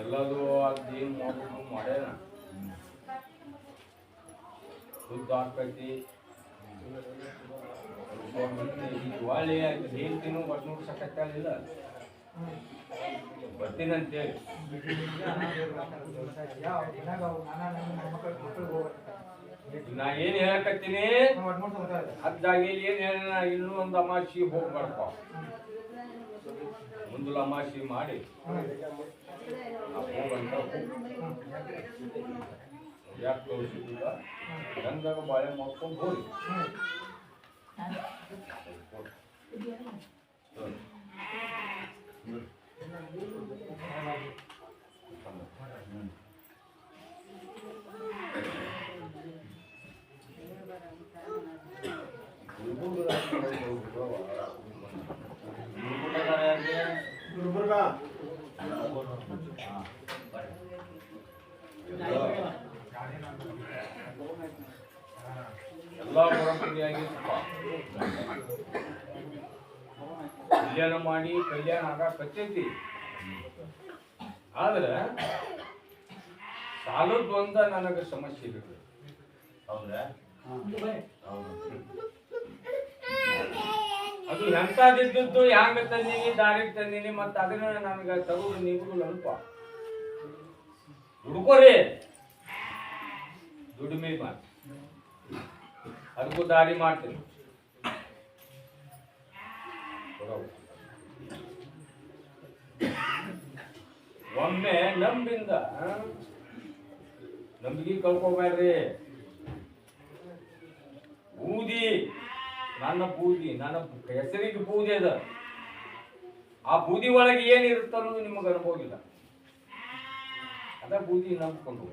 ಎಲ್ಲದು ಅದೇನು ಮಾಡ್ಬೇಕು ಮಾಡ್ಯಾನ? ದುಡ್ಡು ಆಕೈತಿ ದಿವಾಳಿ ಹೇಳ್ತೀನಿ ಒಟ್ಟು ನೋಡ್ಸಕ್ಕಾಗಲಿಲ್ಲ ಬರ್ತೀನಂತೇಳಿ. ನಾ ಏನ್ ಹೇಳಕತ್ತೀನಿ? ಅದ್ದಾಗಿ ಏನ್ ಹೇಳ ಇನ್ನೂ ಒಂದು ಅಮಾಸಿ ಹೋಗ್ಬಾರ್ದಪ್ಪ ಒಂದು ಅಮಾಸಿ ಮಾಡಿ. ಯಾಕೆ ತೋರಿಸಿಲ್ಲ ಗಂಗಾಗ ಬಾಳೆ ಮಾಡ್ಕೊಂಡು ಹೋಗಿ. ಗುಲ್ಬರ್ಗ ಎಲ್ಲ ಬರೋಬ್ಬರಿಯಾಗಿತ್ತಪ್ಪ ಕಲ್ಯಾಣ ಮಾಡಿ ಕಲ್ಯಾಣ ಆಗಾಕತ್ತೈತಿ ಆದ್ರೆ ಸಾಲದ್ ಒಂದ ನನಗೆ ಸಮಸ್ಯೆ ಇರುತ್ತೆ. ಹೌದಾ. ಅದು ಎಂತದಿದ್ದದ್ದು ಹ್ಯಾಂಗ ತಂದೀನಿ ದಾರಿಗೆ ತಂದೀನಿ ಮತ್ತೆ ಅದನ್ನ ನಮಗೆ ತಗೋದು ನೀವು ನೆನಪ ಹುಡುಕೋರಿ. ದುಡಿಮೆ ಮಾಡಿ ಅದಕ್ಕೂ ದಾರಿ ಮಾಡ್ತೀನಿ. ಒಮ್ಮೆ ನಂಬಿಂದ ನಂಬಿಕೆ ಕಳ್ಕೊಬೇಡ್ರಿ. ಬೂದಿ ನನ್ನ ಬೂದಿ, ನನ್ನ ಹೆಸರಿಗೆ ಬೂದಿ ಅದ. ಆ ಬೂದಿ ಒಳಗೆ ಏನಿರುತ್ತೆ ಅನ್ನೋದು ನಿಮಗೆ ಅನುಭವ ಇಲ್ಲ ಅದ ಬೂದಿ ನಂಬ್ಕೊಂಡು